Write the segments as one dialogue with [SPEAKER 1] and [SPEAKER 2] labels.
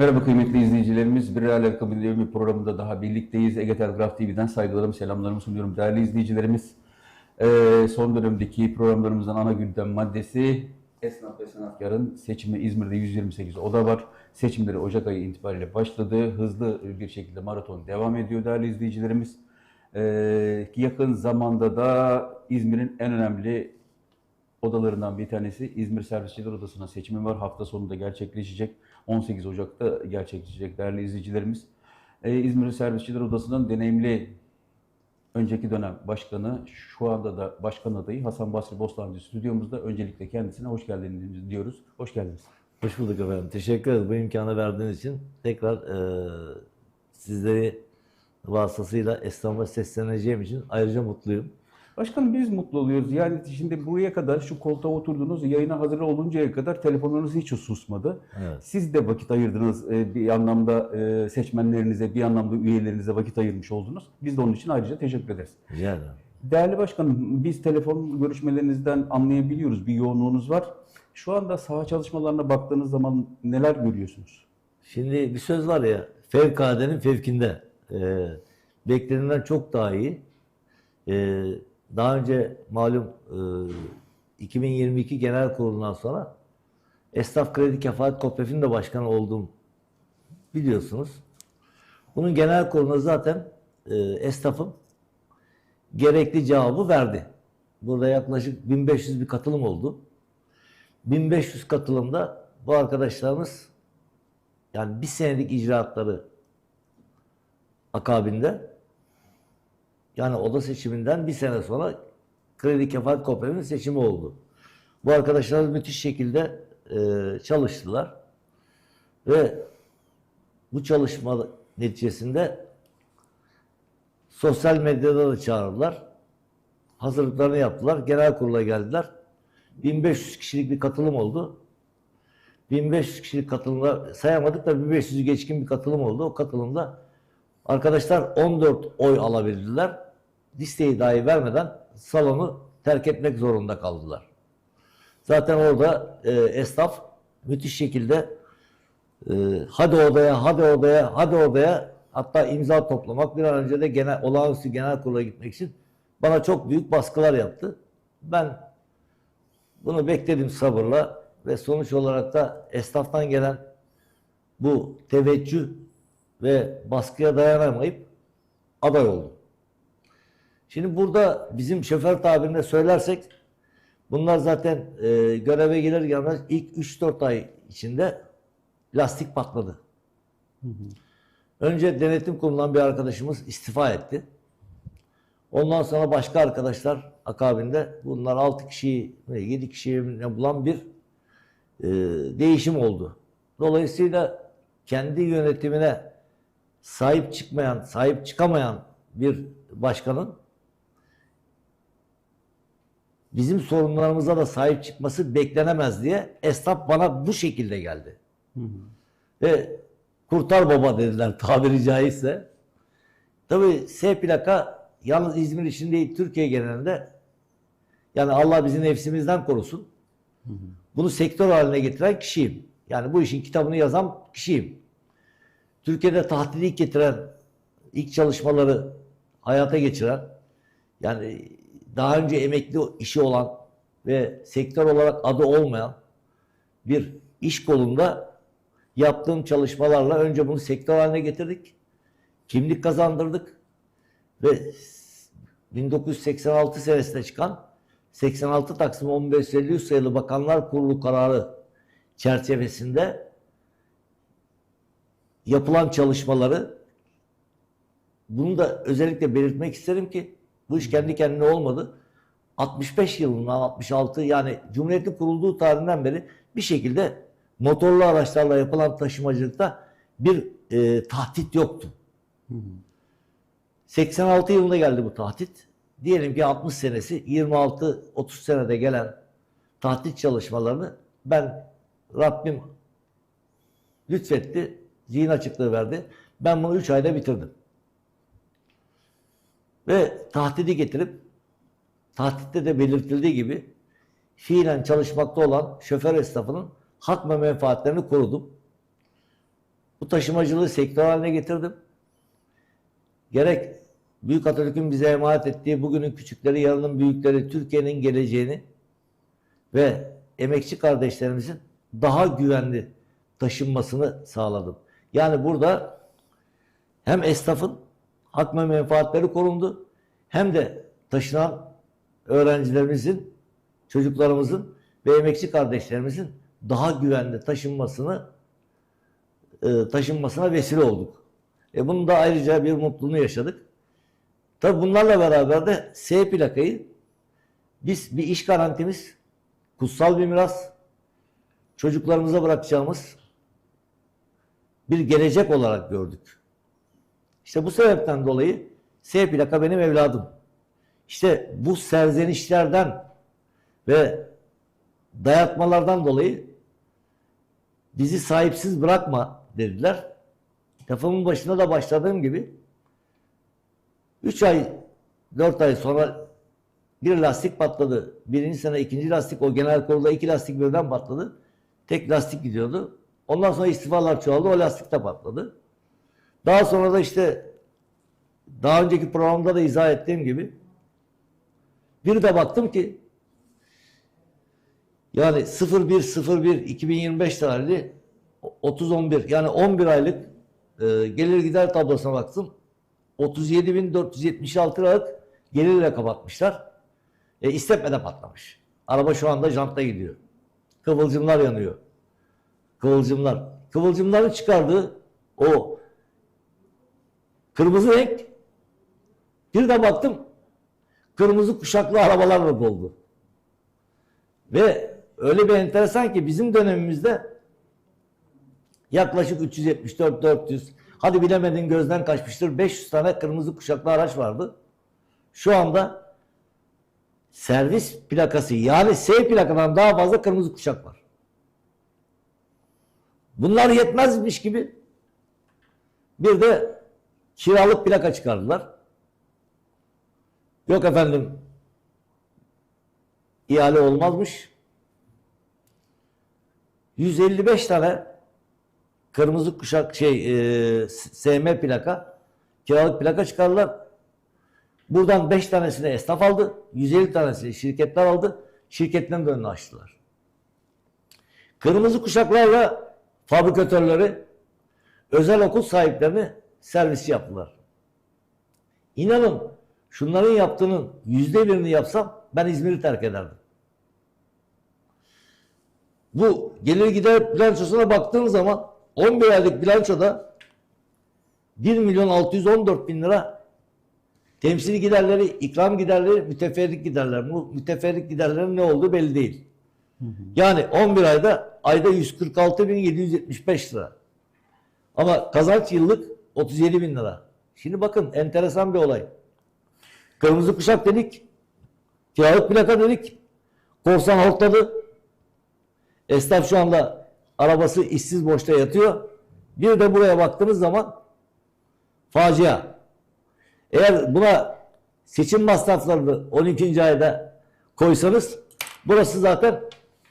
[SPEAKER 1] Merhaba kıymetli izleyicilerimiz. Bir Akademi bir programında daha birlikteyiz. Ege Telgraf TV'den saygılarımı, selamlarımı sunuyorum değerli izleyicilerimiz. Ee, son dönemdeki programlarımızın ana gündem maddesi esnaf ve sanatkarın seçimi İzmir'de 128 oda var. Seçimleri Ocak ayı itibariyle başladı. Hızlı bir şekilde maraton devam ediyor değerli izleyicilerimiz. Ee, yakın zamanda da İzmir'in en önemli odalarından bir tanesi İzmir Servisçiler Odası'na seçimi var. Hafta sonunda gerçekleşecek. 18 Ocak'ta gerçekleşecek değerli izleyicilerimiz. Ee, İzmir Servisçiler Odası'nın deneyimli önceki dönem başkanı, şu anda da başkan adayı Hasan Basri Bostancı stüdyomuzda. Öncelikle kendisine hoş geldiniz diyoruz. Hoş geldiniz.
[SPEAKER 2] Hoş bulduk efendim. Teşekkür ederiz bu imkanı verdiğiniz için. Tekrar eee sizleri vasıtasıyla esnafa sesleneceğim için ayrıca mutluyum.
[SPEAKER 1] Başkanım biz mutlu oluyoruz. Yani şimdi buraya kadar şu koltuğa oturdunuz, yayına hazır oluncaya kadar telefonlarınız hiç susmadı.
[SPEAKER 2] Evet.
[SPEAKER 1] Siz de vakit ayırdınız e, bir anlamda e, seçmenlerinize, bir anlamda üyelerinize vakit ayırmış oldunuz. Biz de onun için ayrıca teşekkür ederiz.
[SPEAKER 2] Rica ederim.
[SPEAKER 1] Değerli başkanım, biz telefon görüşmelerinizden anlayabiliyoruz. Bir yoğunluğunuz var. Şu anda saha çalışmalarına baktığınız zaman neler görüyorsunuz?
[SPEAKER 2] Şimdi bir söz var ya, fevkaladenin fevkinde. Eee beklenenden çok daha iyi. Eee, daha önce malum eee, 2022 genel kurulundan sonra Esnaf Kredi Kefalet Kooperatifinin de başkanı olduğum biliyorsunuz. Bunun genel kuruluna zaten eee esnafım gerekli cevabı verdi. Burada yaklaşık 1500 bir katılım oldu. 1500 katılımda bu arkadaşlarımız yani bir senelik icraatları akabinde yani oda seçiminden bir sene sonra Kredi Kefalet Kooperatifinin seçimi oldu. Bu arkadaşlar müthiş şekilde e, çalıştılar ve bu çalışma neticesinde sosyal medyada da çağırdılar. Hazırlıklarını yaptılar. Genel kurula geldiler. 1500 kişilik bir katılım oldu. 1500 kişilik katılımda sayamadık da 1500'ü geçkin bir katılım oldu. O katılımda arkadaşlar 14 oy alabildiler. Listeyi dahi vermeden salonu terk etmek zorunda kaldılar. Zaten orada e, esnaf müthiş şekilde e, hadi odaya, hadi odaya, hadi odaya hatta imza toplamak bir an önce de genel, olağanüstü genel kurula gitmek için bana çok büyük baskılar yaptı. Ben bunu bekledim sabırla ve sonuç olarak da esnaftan gelen bu teveccüh ve baskıya dayanamayıp aday oldum. Şimdi burada bizim şoför tabirinde söylersek bunlar zaten e, göreve gelir gelmez ilk 3-4 ay içinde lastik patladı. Önce denetim kurulundan bir arkadaşımız istifa etti. Ondan sonra başka arkadaşlar akabinde bunlar 6 kişiyi, 7 kişiyi bulan bir e, değişim oldu. Dolayısıyla kendi yönetimine sahip çıkmayan, sahip çıkamayan bir başkanın bizim sorunlarımıza da sahip çıkması beklenemez diye esnaf bana bu şekilde geldi. Ve kurtar baba dediler tabiri caizse. Tabii S plaka yalnız İzmir için değil Türkiye genelinde yani Allah bizi nefsimizden korusun. Bunu sektör haline getiren kişiyim. Yani bu işin kitabını yazan kişiyim. Türkiye'de tahtili ilk getiren, ilk çalışmaları hayata geçiren, yani daha önce emekli işi olan ve sektör olarak adı olmayan bir iş kolunda yaptığım çalışmalarla önce bunu sektör haline getirdik. Kimlik kazandırdık ve 1986 senesinde çıkan 86 Taksim 1553 sayılı Bakanlar Kurulu kararı çerçevesinde yapılan çalışmaları bunu da özellikle belirtmek isterim ki bu iş kendi kendine olmadı. 65 yılından 66 yani Cumhuriyet'in kurulduğu tarihinden beri bir şekilde motorlu araçlarla yapılan taşımacılıkta bir e, tahdit yoktu. 86 yılında geldi bu tahdit. Diyelim ki 60 senesi 26-30 senede gelen tahdit çalışmalarını ben Rabbim lütfetti, zihin açıklığı verdi. Ben bunu 3 ayda bitirdim. Ve tahdidi getirip tahditte de belirtildiği gibi fiilen çalışmakta olan şoför esnafının hak ve menfaatlerini korudum. Bu taşımacılığı sektör haline getirdim. Gerek Büyük Atatürk'ün bize emanet ettiği bugünün küçükleri, yarının büyükleri, Türkiye'nin geleceğini ve emekçi kardeşlerimizin daha güvenli taşınmasını sağladım. Yani burada hem esnafın hak ve menfaatleri korundu hem de taşınan öğrencilerimizin, çocuklarımızın ve emekçi kardeşlerimizin daha güvenli taşınmasını e, taşınmasına vesile olduk. E bunun da ayrıca bir mutluluğunu yaşadık. Tabi bunlarla beraber de S plakayı biz bir iş garantimiz, kutsal bir miras, çocuklarımıza bırakacağımız bir gelecek olarak gördük. İşte bu sebepten dolayı S plaka benim evladım. İşte bu serzenişlerden ve dayatmalardan dolayı bizi sahipsiz bırakma dediler. Lafımın başında da başladığım gibi 3 ay 4 ay sonra bir lastik patladı. Birinci sene ikinci lastik o genel kurulda iki lastik birden patladı. Tek lastik gidiyordu. Ondan sonra istifalar çoğaldı. O lastik de patladı. Daha sonra da işte daha önceki programda da izah ettiğim gibi bir de baktım ki yani 0101 2025 tarihli 30 11 yani 11 aylık e, gelir gider tablosuna baktım. 37.476 liralık gelirle kapatmışlar. E, istetmeden patlamış. Araba şu anda jantta gidiyor. Kıvılcımlar yanıyor. Kıvılcımlar. Kıvılcımların çıkardığı o kırmızı renk bir de baktım kırmızı kuşaklı arabalarla doldu. Ve öyle bir enteresan ki bizim dönemimizde yaklaşık 374 400 hadi bilemedin gözden kaçmıştır 500 tane kırmızı kuşaklı araç vardı. Şu anda servis plakası yani S plakadan daha fazla kırmızı kuşak var. Bunlar yetmezmiş gibi bir de kiralık plaka çıkardılar. Yok efendim ihale olmazmış. 155 tane kırmızı kuşak şey e, SM plaka kiralık plaka çıkardılar. Buradan 5 tanesini esnaf aldı. 150 tanesini şirketler aldı. Şirketlerin önünü açtılar. Kırmızı kuşaklarla fabrikatörleri özel okul sahiplerini servis yaptılar. İnanın şunların yaptığının yüzde birini yapsam ben İzmir'i terk ederdim. Bu gelir gider bilançosuna baktığın zaman 11 aylık bilançoda 1 milyon 614 bin lira temsili giderleri, ikram giderleri, müteferrik giderler. Bu müteferrik giderlerin ne olduğu belli değil. Yani 11 ayda ayda 146 bin 775 lira. Ama kazanç yıllık 37 bin lira. Şimdi bakın enteresan bir olay. Kırmızı kuşak dedik. Kiralık plaka dedik. Korsan hortladı. Esnaf şu anda arabası işsiz boşta yatıyor. Bir de buraya baktığınız zaman facia. Eğer buna seçim masraflarını 12. ayda koysanız burası zaten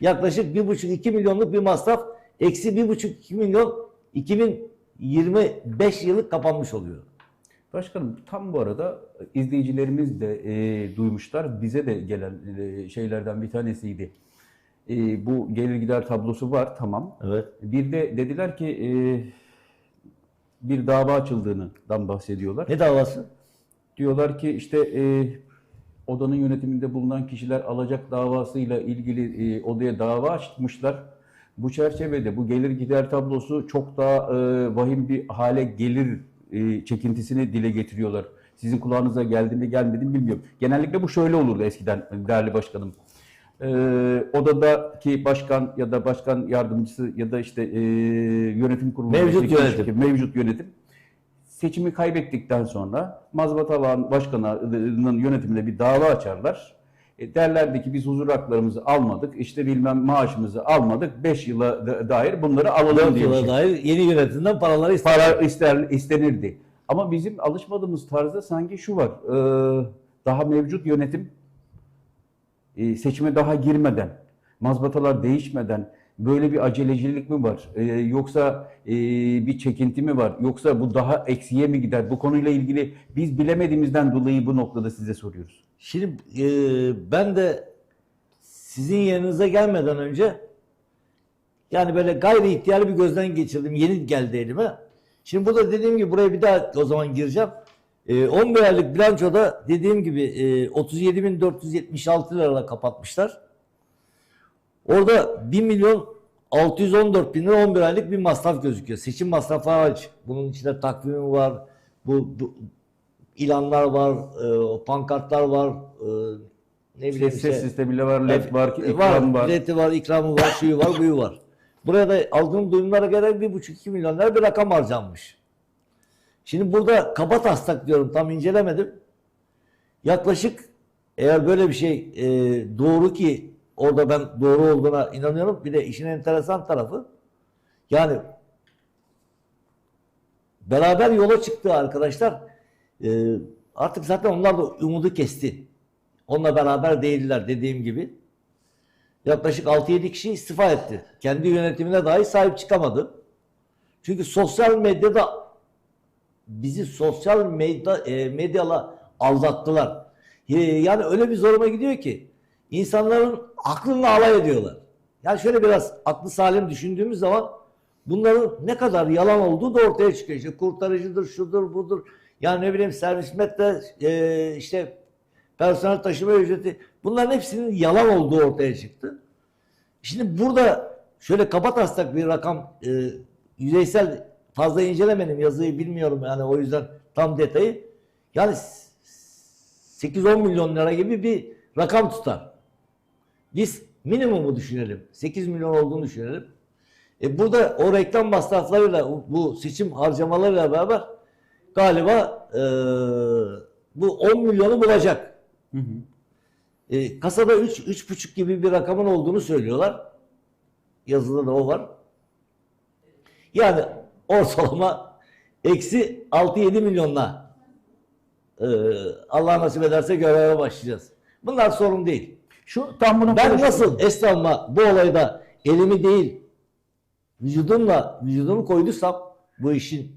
[SPEAKER 2] yaklaşık 1,5-2 milyonluk bir masraf. Eksi 1,5-2 milyon 2025 yılı kapanmış oluyor.
[SPEAKER 1] Başkanım tam bu arada izleyicilerimiz de e, duymuşlar. Bize de gelen e, şeylerden bir tanesiydi. E, bu gelir gider tablosu var tamam.
[SPEAKER 2] Evet.
[SPEAKER 1] Bir de dediler ki e, bir dava açıldığından bahsediyorlar.
[SPEAKER 2] Ne davası?
[SPEAKER 1] Diyorlar ki işte e, odanın yönetiminde bulunan kişiler alacak davasıyla ilgili e, odaya dava açmışlar. Bu çerçevede bu gelir gider tablosu çok daha e, vahim bir hale gelir e, çekintisini dile getiriyorlar. Sizin kulağınıza geldi mi gelmedi mi bilmiyorum. Genellikle bu şöyle olurdu eskiden değerli başkanım. E, odadaki başkan ya da başkan yardımcısı ya da işte e, yönetim kurulu
[SPEAKER 2] Mevcut yönetim.
[SPEAKER 1] mevcut yönetim seçimi kaybettikten sonra mazbataların başkanının yönetiminde bir dava açarlar. E, derlerdi ki biz huzur haklarımızı almadık, işte bilmem maaşımızı almadık, 5 yıla da- dair bunları alalım
[SPEAKER 2] 4
[SPEAKER 1] diye. bir
[SPEAKER 2] yıla
[SPEAKER 1] şey.
[SPEAKER 2] dair yeni yönetimden paraları ister.
[SPEAKER 1] Para ister, istenirdi. Ama bizim alışmadığımız tarzda sanki şu var, e, daha mevcut yönetim e, seçime daha girmeden, mazbatalar değişmeden Böyle bir acelecilik mi var? Ee, yoksa e, bir çekinti mi var? Yoksa bu daha eksiye mi gider? Bu konuyla ilgili biz bilemediğimizden dolayı bu noktada size soruyoruz.
[SPEAKER 2] Şimdi e, ben de sizin yerinize gelmeden önce yani böyle gayri ihtiyarlı bir gözden geçirdim. Yeni geldi elime. Şimdi burada dediğim gibi buraya bir daha o zaman gireceğim. E, 11 aylık bilançoda dediğim gibi e, 37.476 lirayla kapatmışlar. Orada 1 milyon 614 bin lira 11 aylık bir masraf gözüküyor. Seçim masrafı hariç. Bunun içinde takvimi var. Bu, bu ilanlar var, e, pankartlar var, e, ne bileyim
[SPEAKER 1] Ses
[SPEAKER 2] işte.
[SPEAKER 1] sistemiyle var, led var, ekran var.
[SPEAKER 2] Bileti var, ikramı var, şuyu var, buyu var. Buraya da aldığım duyumlara göre bir buçuk iki milyon lira bir rakam harcanmış. Şimdi burada kaba taslak diyorum tam incelemedim. Yaklaşık eğer böyle bir şey e, doğru ki orada ben doğru olduğuna inanıyorum. Bir de işin enteresan tarafı yani beraber yola çıktı arkadaşlar. E, artık zaten onlar da umudu kesti. Onunla beraber değiller dediğim gibi. Yaklaşık 6-7 kişi istifa etti. Kendi yönetimine dahi sahip çıkamadı. Çünkü sosyal medyada bizi sosyal medya, e, medyala aldattılar. E, yani öyle bir zoruma gidiyor ki insanların aklını alay ediyorlar. Yani şöyle biraz aklı salim düşündüğümüz zaman bunların ne kadar yalan olduğu da ortaya çıkıyor. İşte kurtarıcıdır, şudur, budur. Yani ne bileyim servis metre, e, işte personel taşıma ücreti bunların hepsinin yalan olduğu ortaya çıktı. Şimdi burada şöyle kaba taslak bir rakam e, yüzeysel fazla incelemedim yazıyı bilmiyorum yani o yüzden tam detayı. Yani 8-10 milyon lira gibi bir rakam tutar. Biz minimumu düşünelim. 8 milyon olduğunu düşünelim. E burada o reklam masraflarıyla bu seçim harcamalarıyla beraber galiba e, bu 10 milyonu bulacak.
[SPEAKER 1] Hı hı.
[SPEAKER 2] E, kasada 3 3,5 gibi bir rakamın olduğunu söylüyorlar. Yazıda da o var. Yani ortalama eksi 6-7 milyonla e, Allah nasip ederse göreve başlayacağız. Bunlar sorun değil.
[SPEAKER 1] Şu tam bunu
[SPEAKER 2] Ben nasıl esnafıma bu olayda elimi değil vücudumla vücudumu koyduysam bu işin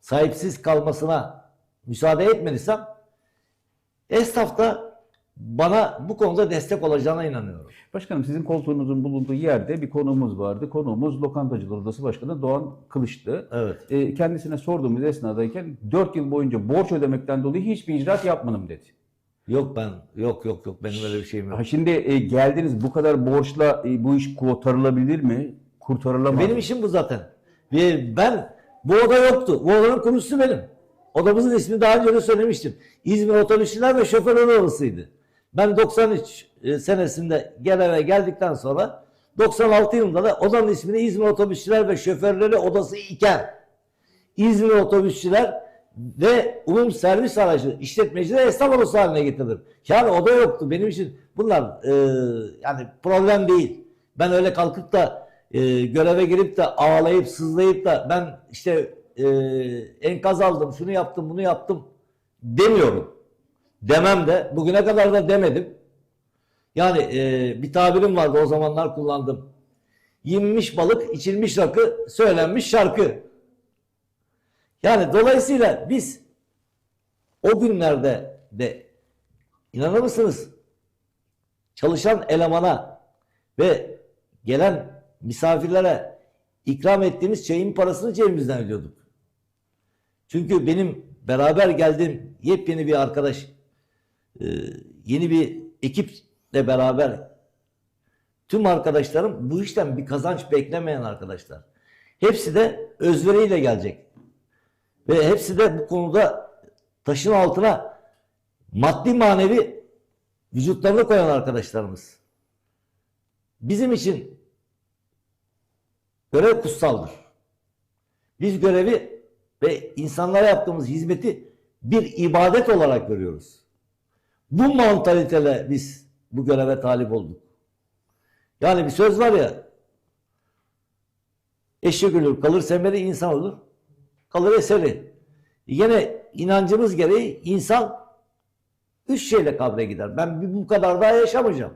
[SPEAKER 2] sahipsiz kalmasına müsaade etmediysem esnaf da bana bu konuda destek olacağına inanıyorum.
[SPEAKER 1] Başkanım sizin koltuğunuzun bulunduğu yerde bir konuğumuz vardı. Konuğumuz Lokantacılar Odası Başkanı Doğan Kılıç'tı.
[SPEAKER 2] Evet.
[SPEAKER 1] E, kendisine sorduğumuz esnadayken 4 yıl boyunca borç ödemekten dolayı hiçbir icraat yapmadım dedi.
[SPEAKER 2] Yok ben yok yok yok benim öyle bir şeyim yok.
[SPEAKER 1] Ha, şimdi e, geldiniz bu kadar borçla e, bu iş kurtarılabilir mi? Kurtarılamaz.
[SPEAKER 2] Benim
[SPEAKER 1] mı?
[SPEAKER 2] işim bu zaten. Ve ben bu oda yoktu. Bu odanın kurucusu benim. Odamızın ismini daha önce de söylemiştim. İzmir Otobüsçüler ve Şoförler Odası'ydı. Ben 93 e, senesinde göreve geldikten sonra 96 yılında da odanın ismini İzmir Otobüsçüler ve Şoförleri Odası iken İzmir Otobüsçüler ve Umum Servis Aracı işletmeciler esnaf odası haline getirdim. Yani oda yoktu. Benim için bunlar e, yani problem değil. Ben öyle kalkıp da e, göreve girip de ağlayıp sızlayıp da ben işte e, enkaz aldım, şunu yaptım, bunu yaptım demiyorum. Demem de bugüne kadar da demedim. Yani e, bir tabirim vardı o zamanlar kullandım. Yenmiş balık, içilmiş rakı, söylenmiş şarkı. Yani dolayısıyla biz o günlerde de inanır mısınız çalışan elemana ve gelen misafirlere ikram ettiğimiz çayın parasını cebimizden ödüyorduk. Çünkü benim beraber geldiğim yepyeni bir arkadaş, e, yeni bir ekiple beraber tüm arkadaşlarım bu işten bir kazanç beklemeyen arkadaşlar. Hepsi de özveriyle gelecek. Ve hepsi de bu konuda taşın altına maddi manevi vücutlarını koyan arkadaşlarımız. Bizim için görev kutsaldır. Biz görevi ve insanlara yaptığımız hizmeti bir ibadet olarak görüyoruz. Bu mantaliteyle biz bu göreve talip olduk. Yani bir söz var ya eşek ölür kalır semeri insan olur kalır eseri. Yine inancımız gereği insan üç şeyle kabre gider. Ben bu kadar daha yaşamayacağım.